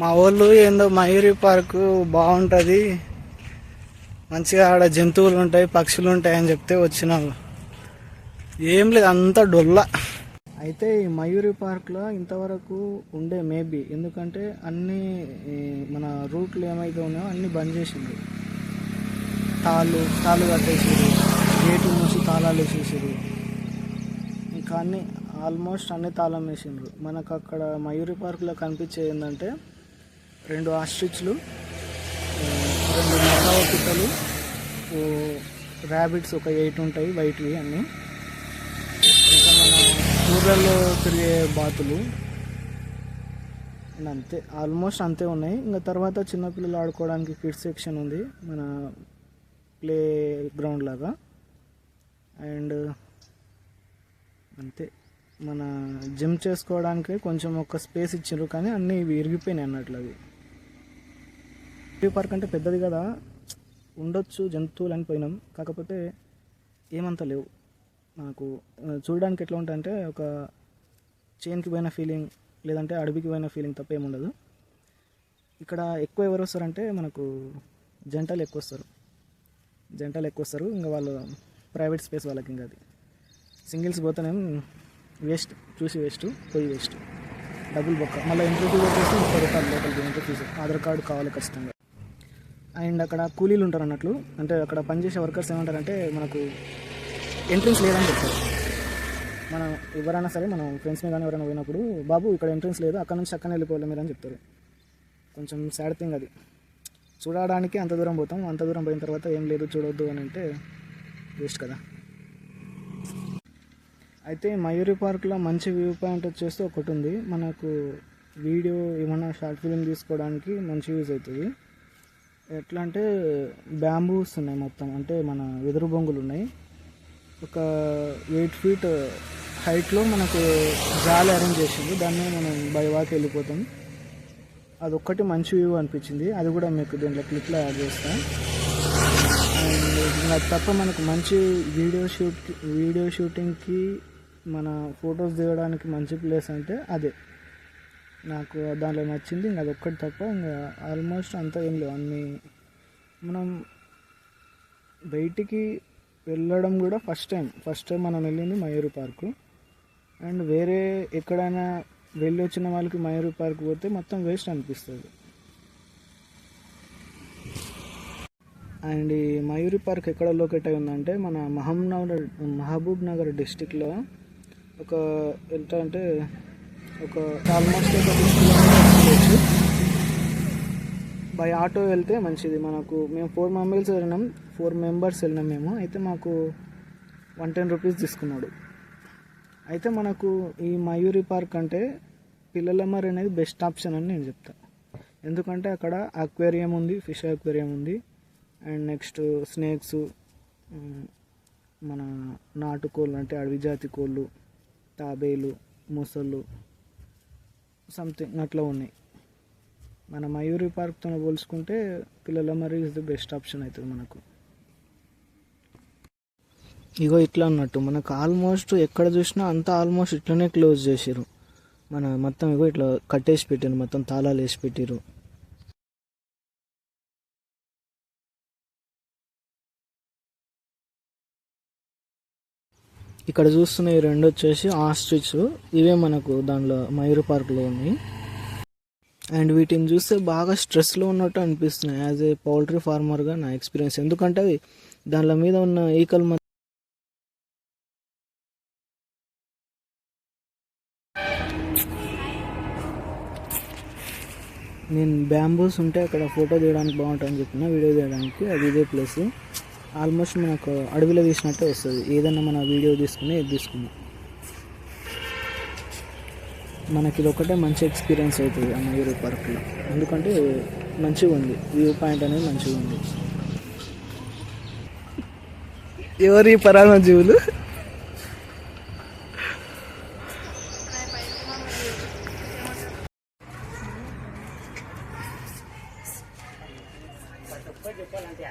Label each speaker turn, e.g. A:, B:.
A: మా ఊళ్ళు ఏందో మయూరి పార్కు బాగుంటుంది. మంచిగా ఆడ జంతువులు ఉంటాయి పక్షులు ఉంటాయి అని చెప్తే వచ్చినాము ఏం లేదు అంతా డొల్ల. అయితే ఈ మయూరి పార్క్లో ఇంతవరకు ఉండే మేబీ ఎందుకంటే అన్ని మన రూట్లు ఏమైతే ఉన్నాయో అన్ని బంద్ చేసింది తాళ్ళు తాళ్ళు కట్టేసారు గేటు మూసి తాళాలు వేసేసారు ఇంకా అన్ని ఆల్మోస్ట్ అన్ని తాళం వేసిండ్రు. మనకు అక్కడ మయూరి పార్క్లో కనిపించేది ఏంటంటే రెండు ఆస్ట్రిచ్లు రెండు మసావా పిట్టలు ర్యాబిట్స్ ఒక ఎయిట్ ఉంటాయి వైట్వి అన్నీ. ఇంకా మన ఊర్లలో తిరిగే బాతులు. అండ్ అంతే ఆల్మోస్ట్ అంతే ఉన్నాయి. ఇంకా తర్వాత చిన్నపిల్లలు ఆడుకోవడానికి కిడ్స్ సెక్షన్ ఉంది మన ప్లే గ్రౌండ్ లాగా. అండ్ అంతే మన జిమ్ చేసుకోవడానికి కొంచెం ఒక స్పేస్ ఇచ్చారు కానీ అన్నీ ఇవి ఇరిగిపోయినాయి అన్నట్లు అవి టీ పార్క్ అంటే పెద్దది కదా. ఉండొచ్చు జంతువులు అని పోయినాం. కాకపోతే ఏమంత లేవు. నాకు చూడడానికి ఎట్లా ఉంటాయంటే ఒక చైన్కి పోయిన ఫీలింగ్ లేదంటే అడవికి పోయిన ఫీలింగ్ తప్ప ఏముండదు ఇక్కడ ఎక్కువ ఎవరు వస్తారంటే మనకు జంటలు ఎక్కువ వస్తారు. జంటలు ఎక్కువ వస్తారు. ఇంకా వాళ్ళు ప్రైవేట్ స్పేస్ వాళ్ళకి ఇంకా అది. సింగిల్స్ పోతేనేం వేస్ట్ చూసి వేస్ట్ పోయి వేస్ట్ డబుల్ బొక్క. మళ్ళీ ఇంటర్వ్యూ వచ్చేసి ముప్పై రూపాయలు లోపలికి ఇంటర్వ్యూ ఆధార్ కార్డు కావాలి ఖచ్చితంగా. అండ్ అక్కడ కూలీలు ఉంటారు అన్నట్లు. అంటే అక్కడ పనిచేసే వర్కర్స్ ఏమంటారంటే మనకు ఎంట్రన్స్ లేదని చెప్తారు. మనం ఎవరైనా సరే మనం ఫ్రెండ్స్ మీద కానీ ఎవరైనా పోయినప్పుడు బాబు ఇక్కడ ఎంట్రన్స్ లేదు అక్కడ నుంచి అక్కడ వెళ్ళిపోవాలి మీరు అని చెప్తారు. కొంచెం సాడ్ థింగ్ అది. చూడడానికి అంత దూరం పోతాం అంత దూరం పోయిన తర్వాత ఏం లేదు చూడొద్దు అని అంటే వేస్ట్ కదా. అయితే మయూరి పార్క్లో మంచి వ్యూ పాయింట్ వచ్చేసి ఒకటి ఉంది. మనకు వీడియో ఏమన్నా షార్ట్ ఫిలిం తీసుకోవడానికి మంచి యూజ్ అవుతుంది. ఎట్లా అంటే బ్యాంబూస్ ఉన్నాయి మొత్తం. అంటే మన వెదురు బొంగులు ఉన్నాయి. ఒక ఎయిట్ ఫీట్ హైట్లో మనకు జాలి అరేంజ్ చేసింది. దాన్ని మనం బైవాక్ వెళ్ళిపోతాం. అదొక్కటి మంచి వ్యూ అనిపించింది. అది కూడా మీకు దీంట్లో క్లిప్లో యాడ్ చేస్తాను అండ్ తప్ప మనకు మంచి వీడియో షూట్ వీడియో షూటింగ్కి మన ఫొటోస్ దిగడానికి మంచి ప్లేస్ అంటే అదే. నాకు దాంట్లో నచ్చింది ఇంకా అదొక్కటి తప్ప ఇంకా ఆల్మోస్ట్ అంతా ఏం లేవు. అన్నీ మనం బయటికి వెళ్ళడం కూడా ఫస్ట్ టైం. ఫస్ట్ టైం మనం వెళ్ళింది మయూరి పార్కు. అండ్ వేరే ఎక్కడైనా వెళ్ళి వచ్చిన వాళ్ళకి మయూరు పార్క్ పోతే మొత్తం వేస్ట్ అనిపిస్తుంది. అండ్ ఈ మయూరి పార్క్ ఎక్కడ లొకేట్ అయి ఉందంటే మన మహబూబ్నగర్ మహబూబ్ నగర్ డిస్టిక్లో ఒక ఎంత అంటే ఒక ఆల్మోస్ట్ ఒక కిలోమీటర్స్ బై ఆటో వెళ్తే మంచిది. మనకు మేము ఫోర్ మెంబర్స్ వెళ్ళినాం. ఫోర్ మెంబర్స్ వెళ్ళినాం మేము. అయితే మాకు వన్ టెన్ రూపీస్ తీసుకున్నాడు. అయితే మనకు ఈ మయూరి పార్క్ అంటే పిల్లల అనేది బెస్ట్ ఆప్షన్ అని నేను చెప్తా. ఎందుకంటే అక్కడ అక్వేరియం ఉంది ఫిష్ అక్వేరియం ఉంది. అండ్ నెక్స్ట్ స్నేక్స్ మన నాటుకోళ్ళు అంటే అడవి జాతి కోళ్ళు తాబేలు మొసళ్ళు సంథింగ్ అట్లా ఉన్నాయి. మన మయూరి పార్క్తో పోల్చుకుంటే పిల్లల మరి ఇస్ ది బెస్ట్ ఆప్షన్ అవుతుంది మనకు. ఇగో ఇట్లా అన్నట్టు మనకు ఆల్మోస్ట్ ఎక్కడ చూసినా అంతా ఆల్మోస్ట్ ఇట్లనే క్లోజ్ చేసిరు మన మొత్తం ఇగో ఇట్లా కట్టేసి పెట్టారు మొత్తం తాళాలు వేసి పెట్టిరు ఇక్కడ చూస్తున్న ఈ రెండు వచ్చేసి ఆస్ట్రిచ్ ఇవే మనకు దానిలో మయూర్ పార్క్లో ఉన్నాయి. అండ్ వీటిని చూస్తే బాగా స్ట్రెస్లో ఉన్నట్టు అనిపిస్తున్నాయి. యాజ్ ఏ పౌల్ట్రీ ఫార్మర్గా నా ఎక్స్పీరియన్స్ ఎందుకంటే అవి దానిల మీద ఉన్న ఈకల్ మన నేను బ్యాంబూస్ ఉంటే అక్కడ ఫోటో తీయడానికి బాగుంటుందని చెప్పిన వీడియో తీయడానికి. అది ఇదే ప్లేస్ ఆల్మోస్ట్ మనకు అడవిలో తీసినట్టే వస్తుంది. ఏదైనా మన వీడియో తీసుకుని ఇది తీసుకున్నాం మనకి ఇది ఒకటే మంచి ఎక్స్పీరియన్స్ అవుతుంది ఆ మయూరు పార్క్లో. ఎందుకంటే మంచిగా ఉంది. వ్యూ పాయింట్ అనేది మంచిగా ఉంది. ఎవరి పరాణ జీవులు? చెప్పాలంటే